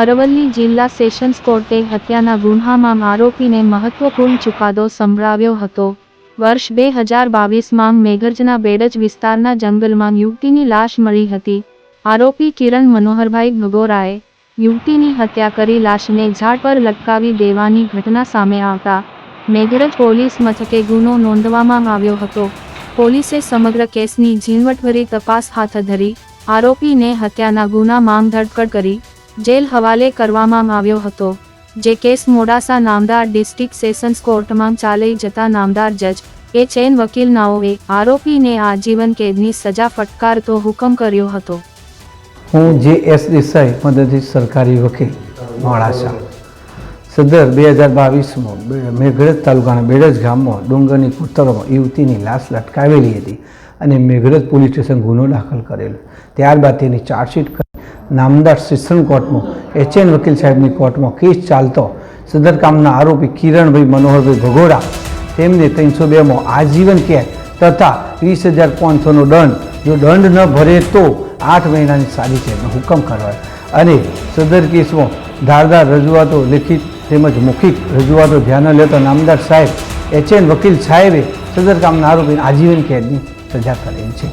અરવલ્લી જિલ્લા સેશન્સ કોર્ટે હત્યાના ગુન્હામાં આરોપીને મહત્વપૂર્ણ ચુકાદો સંભળાવ્યો હતો. વર્ષ બે હજાર બાવીસમાં મેઘરજના બેડજ વિસ્તારના જંગલમાં યુવતીની લાશ મળી હતી. આરોપી કિરણ મનોહરભાઈ ગગોરાએ યુવતીની હત્યા કરી લાશને ઝાડ પર લટકાવી દેવાની ઘટના સામે આવતા મેઘરજ પોલીસ મથકે ગુનો નોંધવામાં આવ્યો હતો. પોલીસે સમગ્ર કેસની ઝીણવટભરી તપાસ હાથ ધરી આરોપીને હત્યાના ગુના માંગ ધરપકડ કરી જેલ હવાલે કરવામાં આવ્યો હતો, જે કેસ મોડાસા નામદાર ડિસ્ટ્રિક્ટ સેશન્સ કોર્ટમાં ચાલી જતા નામદાર જજ એ ચેન વકીલનાઓએ આરોપીને આજીવન કેદની સજા ફટકારતો હુકમ કર્યો હતો. હું જે એસ દેસાઈ મદદથી સરકારી વકીલ, મોડાસા. સદર બે હજાર બાવીસમાં મેઘરજ તાલુકાના બેડજ ગામમાં ડુંગરની કૂતરોમાં યુવતીની લાશ લટકાવેલી હતી અને મેઘરજ પોલીસ સ્ટેશન ગુનો દાખલ કરેલો. ત્યારબાદ તેની ચાર્જશીટ નામદાર શિક્ષણ કોર્ટમાં, એચએન વકીલ સાહેબની કોર્ટમાં કેસ ચાલતો. સદરકામના આરોપી કિરણભાઈ મનોહરભાઈ ભગોડા તેમને ત્રણસો બેમાં આજીવન કેદ તથા વીસ હજાર પાંચસોનો દંડ. જો દંડ ન ભરે તો આઠ મહિનાની સાદી કેદનો હુકમ કરવાય અને સદર કેસમાં ધારદાર રજૂઆતો લેખિત તેમજ મૌખિક રજૂઆતો ધ્યાને લેતો નામદાર સાહેબ, એચએન વકીલ સાહેબે સદર કામના આરોપીને આજીવન કેદની સજા કરેલી છે.